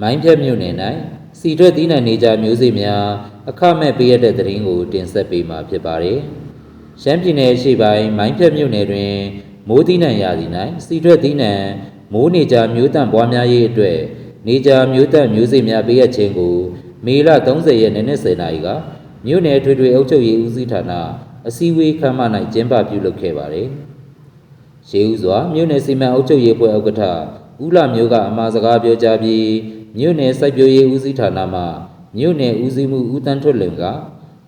မိုင်းဖြတ်မြို့နယ်၌စီထွက်သီးနှံနေကြမျိုးစေ့များအခမဲ့ပေးရတဲ့သတင်းကိုတင်ဆက်ပေးမှာဖြစ်ပါတယ်။ရှမ်းပြည်နယ်အရှေ့ပိုင်းမိုင်းဖြတ်မြို့နယ်တွင်မိုးသီးနှံရာသီ၌စီထွက်သီးနှံမိုးနေကြမျိုးတန့်ပွားများရေးအတွက်နေကြမျိုးတန့်မျိုးစေ့များပေးရခြင်းကိုမေလ30ရက်နေ့နဲ့10နာရီကမြို့နယ်ထွေထွေအုပ်ချုပ်ရေးဦးစီးဌာနအစည်းအဝေးခန်းမ၌ကျင်းပပြုလုပ်ခဲ့ပါတယ်။ရှေးဦးစွာမြို့နယ်စီမံအုပ်ချုပ်ရေးဖွဲ့ဥက္ကဋ္ဌဦးလာမျိုးကအမှာစကားပြောကြားပြီး မြို့နယ်စိုက်ပျိုးရေးဦးစီးဌာနမှမြို့နယ်ဦးစီးမှုဦးတန်းထွတ်လွင်က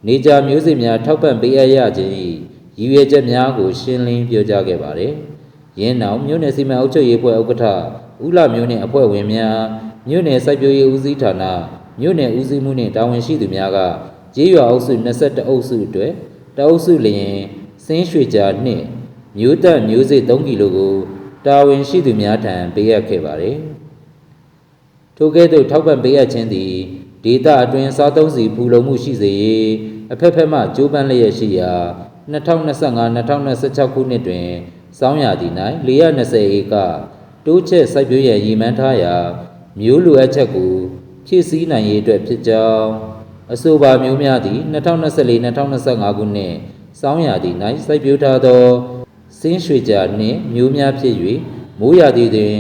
နေကြမျိုးစေ့များထောက်ပံ့ပေးအပ်ရခြင်း၏ရည်ရွယ်ချက်များကို ရှင်းလင်းပြောကြားခဲ့ပါတယ်။ယင်းနောက်မြို့နယ်စီမံအုပ်ချုပ်ရေးဖွဲ့ဥက္ကဋ္ဌဦးလာမျိုးနှင့်အဖွဲ့ဝင်များမြို့နယ်စိုက်ပျိုးရေးဦးစီးဌာနမြို့နယ်ဦးစီးမှုနှင့်တာဝန်ရှိသူများကကြေးရွာအုပ်စု22အုပ်စုအတွက်တအုပ်စုလျင်စင်းရွှေကြာနှင့်မျိုးတက်မျိုးစေ့3ကီလိုကိုတာဝန်ရှိသူများထံပေးအပ်ခဲ့ပါတယ်။ ထိုကဲ့သို့ထောက်ပံ့ပေးအပ်ခြင်းသည်ဒေတာအတွင်းစားသုံးစီဖူလုံမှုရှိစေရေးအဖက်ဖက်မှကြိုးပမ်းလျက်ရှိရာ2025-2026ခုနှစ်တွင်စောင်းရာသီ၌420ဧကတိုးချက်စိုက်ပျိုးရန်ရည်မှန်းထားရာမျိုးလိုအပ်ချက်ကိုဖြည့်ဆည်းနိုင်ရေးအတွက်ဖြစ်ကြောင်းအဆိုပါမျိုးများသည်2024-2025ခုနှစ်စောင်းရာသီ၌စိုက်ပျိုးထားသောစင်းရွှေကြာနှင့်မျိုးများဖြစ်၍မိုးရာသီတွင်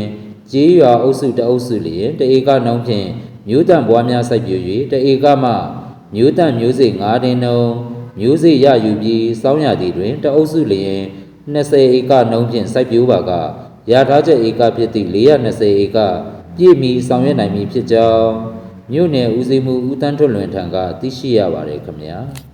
ကျေးရွာအုပ်စုတအုပ်စုလျင်တဧကနှုန်းဖြင့်မျိုးတန့်ပွားများစိုက်ပျိုး၍တဧကမှမျိုးတန့်မျိုးစေ့9တင်းနှုန်းမျိုးစေ့ရယူပြီးစောင်းရာသီတွင်တအုပ်စုလျင်20ဧကနှုန်းဖြင့်စိုက်ပျိုးပါကရထားချက်ဧကဖြစ်သည့်420ဧကပြည့်မီဆောင်ရွက်နိုင်မည်ဖြစ်ကြောင်းမြို့နယ်ဦးစီးမှုဦးတန်းထွတ်လွင်ထံကသိရှိရပါတယ်ခင်ဗျာ။